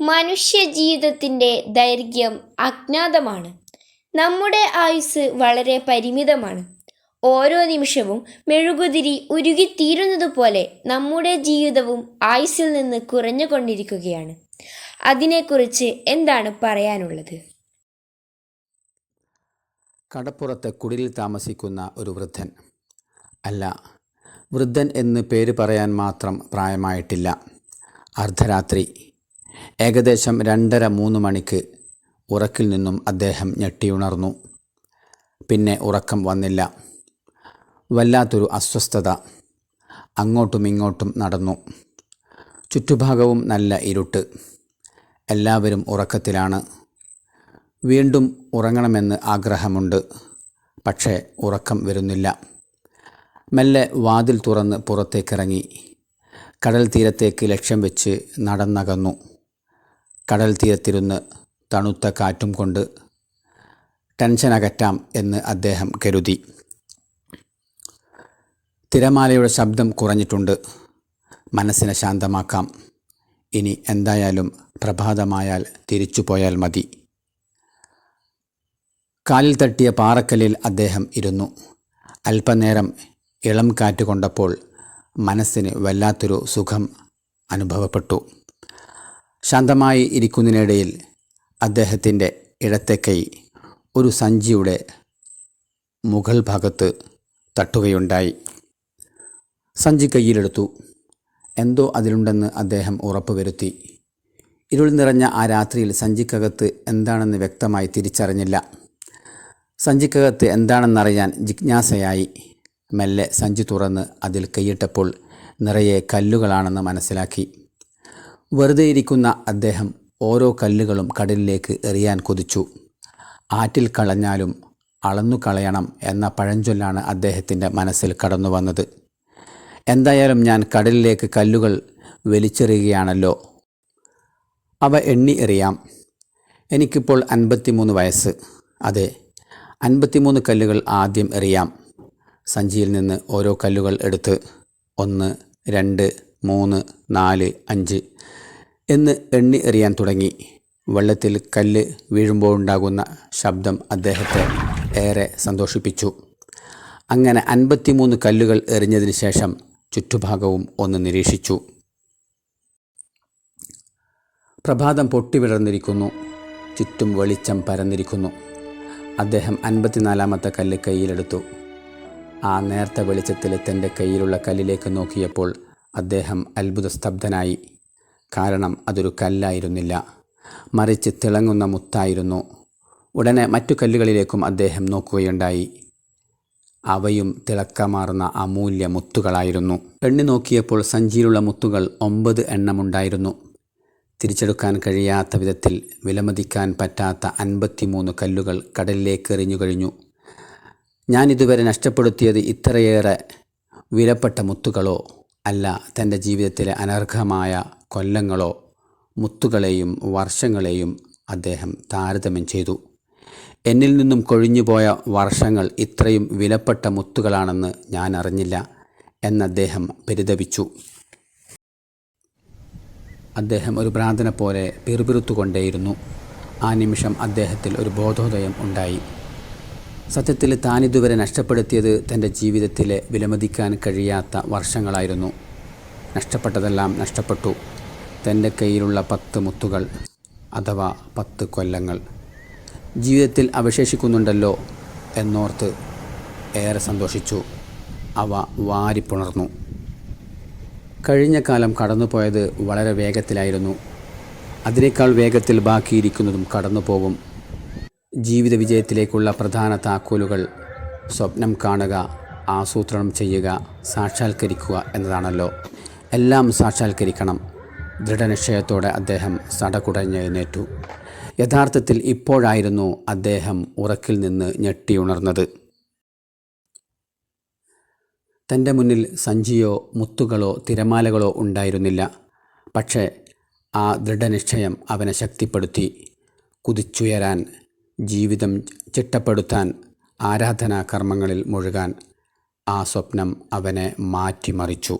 മനുഷ്യ ജീവിതത്തിന്റെ ദൈർഘ്യം അജ്ഞാതമാണ്. നമ്മുടെ ആയുസ് വളരെ പരിമിതമാണ്. ഓരോ നിമിഷവും മെഴുകുതിരി ഉരുകിത്തീരുന്നതുപോലെ നമ്മുടെ ജീവിതവും ആയുസിൽ നിന്ന് കുറഞ്ഞുകൊണ്ടിരിക്കുകയാണ്. അതിനെക്കുറിച്ച് എന്താണ് പറയാനുള്ളത്? കടപ്പുറത്തെ കുടിലിൽ താമസിക്കുന്ന ഒരു വൃദ്ധൻ. അല്ല വൃദ്ധൻ എന്ന് പേര് പറയാൻ മാത്രം പ്രായമായിട്ടില്ല. അർദ്ധരാത്രി. ഏകദേശം രണ്ടര മൂന്ന് മണിക്ക് ഉറക്കിൽ നിന്നും അദ്ദേഹം ഞെട്ടിയുണർന്നു. പിന്നെ ഉറക്കം വന്നില്ല. വല്ലാത്തൊരു അസ്വസ്ഥത അങ്ങോട്ടും ഇങ്ങോട്ടും നടന്നു. ചുറ്റുഭാഗവും നല്ല ഇരുട്ട്. എല്ലാവരും ഉറക്കത്തിലാണ്. വീണ്ടും ഉറങ്ങണമെന്ന് ആഗ്രഹമുണ്ട്. പക്ഷേ ഉറക്കം വരുന്നില്ല. മെല്ലെ വാതിൽ തുറന്ന് പുറത്തേക്കിറങ്ങി. കടൽ തീരത്തേക്ക് ലക്ഷ്യം വെച്ച് നടന്നകന്നു. കടൽ തീരത്തിരുന്ന് തണുത്ത കാറ്റും കൊണ്ട് ടെൻഷൻ അകറ്റാം എന്ന് അദ്ദേഹം കരുതി. തിരമാലയുടെ ശബ്ദം കുറഞ്ഞിട്ടുണ്ട്. മനസ്സിനെ ശാന്തമാക്കാം. ഇനി എന്തായാലും പ്രഭാതമായാൽ തിരിച്ചു പോയാൽ മതി. കാലിൽ തട്ടിയ പാറക്കല്ലിൽ അദ്ദേഹം ഇരുന്നു. അല്പനേരം ഇളം കാറ്റ് കൊണ്ടപ്പോൾ മനസ്സിന് വല്ലാത്തൊരു സുഖം അനുഭവപ്പെട്ടു. ശാന്തമായി ഇരിക്കുന്നതിനിടയിൽ അദ്ദേഹത്തിന്റെ ഇടത്തെ കൈ ഒരു സഞ്ചിയുടെ മുകൾ ഭാഗത്ത് തട്ടുകയുണ്ടായി. സഞ്ചി കയ്യിലെടുത്തു. എന്തോ അതിലുണ്ടെന്ന് അദ്ദേഹം ഉറപ്പുവരുത്തി. ഇരുൾ നിറഞ്ഞ ആ രാത്രിയിൽ സഞ്ചിക്കകത്ത് എന്താണെന്ന് വ്യക്തമായി തിരിച്ചറിഞ്ഞില്ല. സഞ്ചിക്കകത്ത് എന്താണെന്നറിയാൻ ജിജ്ഞാസയായി. മെല്ലെ സഞ്ചി തുറന്ന് അതിൽ കൈയിട്ടപ്പോൾ നിറയെ കല്ലുകളാണെന്ന് മനസ്സിലാക്കി. വെറുതെ ഇരിക്കുന്ന അദ്ദേഹം ഓരോ കല്ലുകളും കടലിലേക്ക് എറിയാൻ കൊതിച്ചു. ആറ്റിൽ കളഞ്ഞാലും അളന്നു കളയണം എന്ന പഴഞ്ചൊല്ലാണ് അദ്ദേഹത്തിന്റെ മനസ്സിൽ കടന്നു വന്നത്. എന്തായാലും ഞാൻ കടലിലേക്ക് കല്ലുകൾ വലിച്ചെറിയുകയാണല്ലോ. അവ എണ്ണി എറിയാം. എനിക്കിപ്പോൾ അൻപത്തിമൂന്ന് വയസ്സ്. അതെ അൻപത്തിമൂന്ന് കല്ലുകൾ ആദ്യം എറിയാം. സഞ്ചിയിൽ നിന്ന് ഓരോ കല്ലുകൾ എടുത്ത് ഒന്ന് രണ്ട് മൂന്ന് നാല് അഞ്ച് എന്ന് എണ്ണി എറിയാൻ തുടങ്ങി. വെള്ളത്തിൽ കല്ല് വീഴുമ്പോൾ ഉണ്ടാകുന്ന ശബ്ദം അദ്ദേഹത്തെ ഏറെ സന്തോഷിപ്പിച്ചു. അങ്ങനെ അൻപത്തിമൂന്ന് കല്ലുകൾ എറിഞ്ഞതിന് ശേഷം ചുറ്റുഭാഗവും ഒന്ന് നിരീക്ഷിച്ചു. പ്രഭാതം പൊട്ടിവിടർന്നിരിക്കുന്നു ചുറ്റും വെളിച്ചം പരന്നിരിക്കുന്നു. അദ്ദേഹം അൻപത്തിനാലാമത്തെ കല്ല് കയ്യിലെടുത്തു. ആ നേർത്ത വെളിച്ചത്തിൽ തന്റെ കയ്യിലുള്ള കല്ലിലേക്ക് നോക്കിയപ്പോൾ അദ്ദേഹം അത്ഭുത സ്തബ്ധനായി കാരണം അതൊരു കല്ലായിരുന്നില്ല. മറിച്ച് തിളങ്ങുന്ന മുത്തായിരുന്നു. ഉടനെ മറ്റു കല്ലുകളിലേക്കും അദ്ദേഹം നോക്കുകയുണ്ടായി. അവയും തിളക്കമാർന്ന അമൂല്യ മുത്തുകളായിരുന്നു. എണ്ണി നോക്കിയപ്പോൾ സഞ്ചിയിലുള്ള മുത്തുകൾ ഒമ്പത് എണ്ണമുണ്ടായിരുന്നു. തിരിച്ചെടുക്കാൻ കഴിയാത്ത വിധത്തിൽ വിലമതിക്കാൻ പറ്റാത്ത അൻപത്തിമൂന്ന് കല്ലുകൾ കടലിലേക്ക് എറിഞ്ഞു കഴിഞ്ഞു. ഞാനിതുവരെ നഷ്ടപ്പെടുത്തിയത് ഇത്രയേറെ വിലപ്പെട്ട മുത്തുകളോ അല്ല തന്റെ ജീവിതത്തിലെ അനർഹമായ കൊല്ലങ്ങളോ മുത്തുകളെയും വർഷങ്ങളെയും അദ്ദേഹം താരതമ്യം ചെയ്തു. എന്നിൽ നിന്നും കൊഴിഞ്ഞുപോയ വർഷങ്ങൾ ഇത്രയും വിലപ്പെട്ട മുത്തുകളാണെന്ന് ഞാൻ അറിഞ്ഞില്ല എന്നദ്ദേഹം പരിതപിച്ചു. അദ്ദേഹം ഒരു ഭ്രാന്തനെ പോലെ പിറുപിറുത്തുകൊണ്ടേയിരുന്നു. ആ നിമിഷം അദ്ദേഹത്തിൽ ഒരു ബോധോദയം ഉണ്ടായി. സത്യത്തിൽ താനിതുവരെ നഷ്ടപ്പെടുത്തിയത് തന്റെ ജീവിതത്തിലെ വിലമതിക്കാൻ കഴിയാത്ത വർഷങ്ങളായിരുന്നു. നഷ്ടപ്പെട്ടതെല്ലാം നഷ്ടപ്പെട്ടു. തന്റെ കയ്യിലുള്ള പത്ത് മുത്തുകൾ അഥവാ പത്ത് കൊല്ലങ്ങൾ ജീവിതത്തിൽ അവശേഷിക്കുന്നുണ്ടല്ലോ എന്നോർത്ത് ഏറെ സന്തോഷിച്ചു. അവ വാരിപ്പുണർന്നു. കഴിഞ്ഞ കാലം കടന്നുപോയത് വളരെ വേഗത്തിലായിരുന്നു. അതിനേക്കാൾ വേഗത്തിൽ ബാക്കിയിരിക്കുന്നതും കടന്നു പോകും ജീവിത വിജയത്തിലേക്കുള്ള പ്രധാന താക്കോലുകൾ സ്വപ്നം കാണുക ആസൂത്രണം ചെയ്യുക സാക്ഷാത്കരിക്കുക എന്നതാണല്ലോ. എല്ലാം സാക്ഷാത്കരിക്കണം. ദൃഢനിശ്ചയത്തോടെ അദ്ദേഹം സടകുടഞ്ഞെഴുന്നേറ്റു യഥാർത്ഥത്തിൽ ഇപ്പോഴായിരുന്നു അദ്ദേഹം ഉറക്കിൽ നിന്ന് ഞെട്ടിയുണർന്നത്. തന്റെ മുന്നിൽ സഞ്ചിയോ മുത്തുകളോ തിരമാലകളോ ഉണ്ടായിരുന്നില്ല. പക്ഷേ ആ ദൃഢനിശ്ചയം അവനെ ശക്തിപ്പെടുത്തി. കുതിച്ചുയരാൻ ജീവിതം ചിട്ടപ്പെടുത്താൻ ആരാധനാ കർമ്മങ്ങളിൽ മുഴുകാൻ ആ സ്വപ്നം അവനെ മാറ്റിമറിച്ചു.